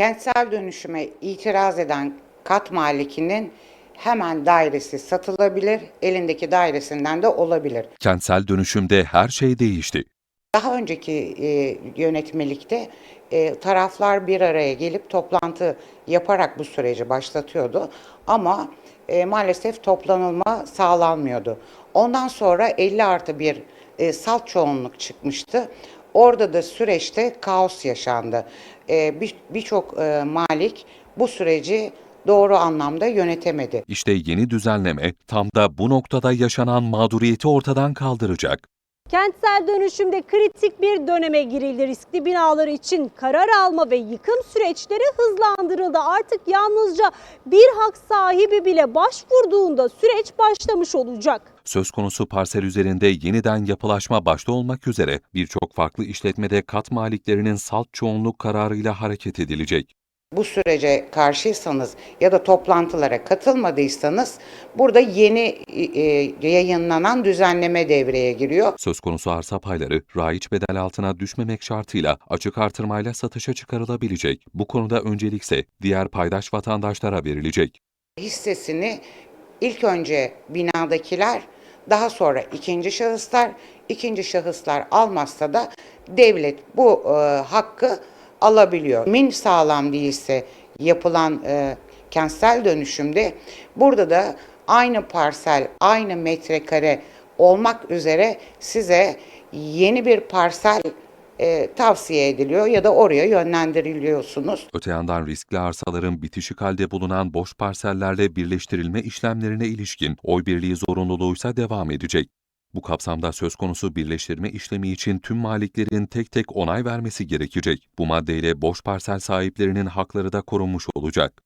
Kentsel dönüşüme itiraz eden kat malikinin hemen dairesi satılabilir, elindeki dairesinden de olabilir. Kentsel dönüşümde her şey değişti. Daha önceki e, yönetmelikte e, taraflar bir araya gelip toplantı yaparak bu süreci başlatıyordu. Ama e, maalesef toplanılma sağlanmıyordu. Ondan sonra 50 artı bir e, salt çoğunluk çıkmıştı. Orada da süreçte kaos yaşandı. E, bir- Birçok e, malik bu süreci doğru anlamda yönetemedi. İşte yeni düzenleme tam da bu noktada yaşanan mağduriyeti ortadan kaldıracak. Kentsel dönüşümde kritik bir döneme girildi. Riskli binalar için karar alma ve yıkım süreçleri hızlandırıldı. Artık yalnızca bir hak sahibi bile başvurduğunda süreç başlamış olacak. Söz konusu parsel üzerinde yeniden yapılaşma başta olmak üzere birçok farklı işletmede kat maliklerinin salt çoğunluk kararıyla hareket edilecek. Bu sürece karşıysanız ya da toplantılara katılmadıysanız burada yeni e, yayınlanan düzenleme devreye giriyor. Söz konusu arsa payları raiç bedel altına düşmemek şartıyla açık artırmayla satışa çıkarılabilecek. Bu konuda öncelikse diğer paydaş vatandaşlara verilecek. Hissesini ilk önce binadakiler, daha sonra ikinci şahıslar, ikinci şahıslar almazsa da devlet bu e, hakkı alabiliyor. Min sağlam değilse yapılan e, kentsel dönüşümde burada da aynı parsel, aynı metrekare olmak üzere size yeni bir parsel e, tavsiye ediliyor ya da oraya yönlendiriliyorsunuz. Öte yandan riskli arsaların bitişik halde bulunan boş parsellerle birleştirilme işlemlerine ilişkin oy birliği zorunluluğuysa devam edecek. Bu kapsamda söz konusu birleştirme işlemi için tüm maliklerin tek tek onay vermesi gerekecek. Bu maddeyle boş parsel sahiplerinin hakları da korunmuş olacak.